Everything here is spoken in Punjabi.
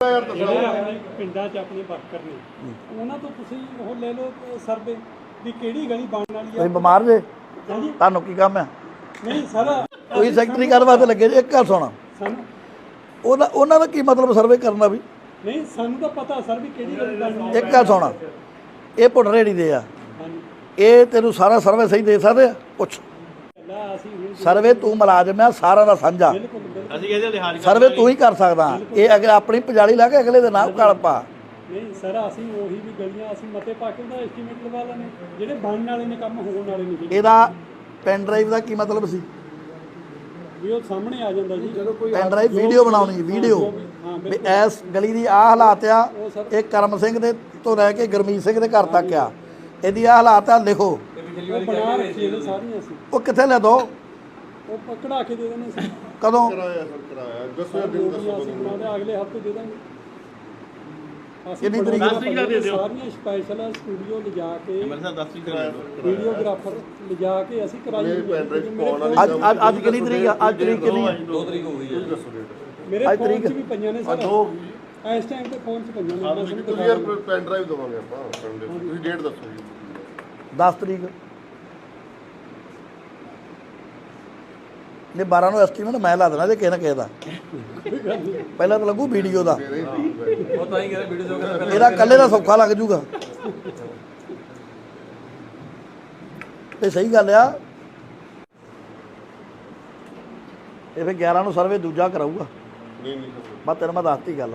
ਯਾਰ ਦੱਸੋ ਜਿਹੜੇ ਆਪਣੇ ਪਿੰਡਾਂ 'ਚ ਆਪਣੇ ਵਰਕਰ ਨੇ ਉਹਨਾਂ ਤੋਂ ਤੁਸੀਂ ਉਹ ਲੈ ਲਓ ਸਰਵੇ ਵੀ ਕਿਹੜੀ ਗਲੀ ਬਣਨ ਵਾਲੀ ਆ? ਤੁਸੀਂ ਬਿਮਾਰ ਜੇ? ਤੁਹਾਨੂੰ ਕੀ ਕੰਮ ਹੈ ਨਹੀਂ ਸਰ ਕੋਈ ਸੈਕਟਰੀ ਕਰਨ ਵਾਸਤੇ ਲੱਗੇ ਜੇ? ਇੱਕ ਗੱਲ ਸੁਣਾ। ਉਹਦਾ ਉਹਨਾਂ ਦਾ ਕੀ ਮਤਲਬ ਸਰਵੇ ਕਰਨਾ ਵੀ? ਨਹੀਂ ਸਾਨੂੰ ਤਾਂ ਪਤਾ ਸਰ ਵੀ ਕਿਹੜੀ ਗਲੀ ਬਣਨੀ ਇੱਕ ਗੱਲ ਸੁਣਾ। ਇਹ ਪੁੱਟ ਰੇੜੀ ਦੇ ਆ। ਇਹ ਤੈਨੂੰ ਸਾਰਾ ਸਰਵੇ ਸਹੀ ਦੇ ਸਕਦੇ ਆ? ਪੁੱਛ। ਸਰਵੇ ਤੂੰ ਮੁਲਾਜ਼ਮ ਆ ਸਾਰਾ ਦਾ ਸਾਂਝਾ। ਅਸੀਂ ਇਹਦੇ ਲਿਹਾਜ਼ ਸਰਵੇ ਤੂੰ ਹੀ ਕਰ ਸਕਦਾ। ਇਹ ਅਗਰ ਆਪਣੀ ਪਜਾਲੀ ਲਾ ਕੇ ਅਗਲੇ ਦੇ ਨਾਮ ਕਲ ਪਾ। ਨਹੀਂ ਸਰ ਅਸੀਂ ਉਹੀ ਵੀ ਗਲੀਆਂ ਅਸੀਂ ਮਤੇ ਪਾ ਕੇ ਉਹਦਾ ਐਸਟੀਮੇਟ ਲਵਾ ਲੈਣੇ ਜਿਹੜੇ ਬਣਨ ਵਾਲੇ ਨੇ ਕੰਮ ਹੋਣ ਵਾਲੇ ਨੇ ਇਹਦਾ ਪੈਨ ਡਰਾਈਵ ਦਾ ਕੀ ਮਤਲਬ ਸੀ? ਵੀ ਉਹ ਸਾਹਮਣੇ ਆ ਜਾਂਦਾ ਜੀ। ਜਦੋਂ ਕੋਈ ਪੈਨ ਡਰਾਈਵ ਵੀਡੀਓ ਬਣਾਉਣੀ ਵੀਡੀਓ ਵੀ ਇਸ ਗਲੀ ਦੀ ਆਹ ਹਾਲਾਤ ਆ ਇਹ ਕਰਮ ਸਿੰਘ ਦੇ ਤੋਂ ਰਹਿ ਕੇ ਗਰਮੀਤ ਸਿੰਘ ਦੇ ਘਰ ਤੱਕ ਆ। ਇਹਦੀ ਆਹ ਹਾਲਾਤ ਆ ਲਿਖੋ। ਉਹ ਬਣਾ ਰੱਖੀ ਨੇ ਸਾਰੀਆਂ ਅਸੀਂ। ਉਹ ਕਿੱਥੇ ਲੈ ਦੋ? ਉਹ ਪਕੜਾ ਕੇ ਦੇ ਦੇਣੇ ਸੀ ਕਦੋਂ? ਕਰਾਇਆ ਸਰ ਕਰਾਇਆ। ਦੱਸੋ ਯਾਰ ਜੋ ਦਿਨ ਦੱਸੋ ਅਸੀਂ ਬਣਾਉਂਦੇ ਅਗਲੇ ਹਫ਼ਤੇ ਦੇ ਦਾਂਗੇ ਅਸੀਂ ਕਿੰਨੀ ਤਰੀਕ ਦਾ ਦੇ ਦਿਓ। ਸਾਰੀਆਂ ਸਪੈਸ਼ਲ ਸਟੂਡੀਓ ਲਿਜਾ ਕੇ ਮੇਰੇ ਸਾਹਿਬ 10 ਤਰੀਕ ਵੀਡੀਓਗ੍ਰਾਫਰ ਲਿਜਾ ਕੇ ਅਸੀਂ ਕਰਾਈ ਅੱਜ ਅੱਜ ਕਿੰਨੀ ਤਰੀਕ ਆ? ਅੱਜ ਤਰੀਕ ਕਿੰਨੀ ਆ? ਦੋ ਤਰੀਕ ਹੋ ਗਈ ਹੈ। ਦੱਸੋ ਡੇਟ ਮੇਰੇ ਫੋਨ 'ਚ ਵੀ ਪਈਆਂ ਨੇ ਸਰ। ਦੋ ਇਸ ਟਾਈਮ ਤੇ ਫੋਨ 'ਚ ਪਈਆਂ ਨੇ। ਮੈਂ ਤੁਸੀਂ ਪੈਨ ਡਰਾਈਵ ਦਵਾਂਗੇ ਆਪਾਂ ਤੁਸੀਂ ਡੇਟ ਦੱਸੋ ਜੀ। 10 ਤਰੀਕ। ਨੇ 12 ਨੂੰ ਐਸਟੀਮੇਟ ਮੈਂ ਲਾ ਦੇਣਾ ਜੇ ਕਿਸੇ ਨਾ ਕਿਸੇ ਦਾ। ਪਹਿਲਾਂ ਤਾਂ ਲੱਗੂ ਵੀਡੀਓ ਦਾ। ਉਹ ਤਾਂ ਹੀ ਕਹਿੰਦੇ ਵੀਡੀਓ ਕਹਿੰਦੇ ਇਹਦਾ ਕੱਲੇ ਦਾ ਸੌਖਾ ਲੱਗ ਜੂਗਾ। ਤੇ ਸਹੀ ਗੱਲ ਆ। ਇਹ ਫਿਰ 11 ਨੂੰ ਸਰਵੇ ਦੂਜਾ ਕਰਾਊਗਾ। ਨਹੀਂ ਨਹੀਂ। ਬਸ ਤੈਨੂੰ ਮੈਂ ਦੱਸਤੀ ਗੱਲ।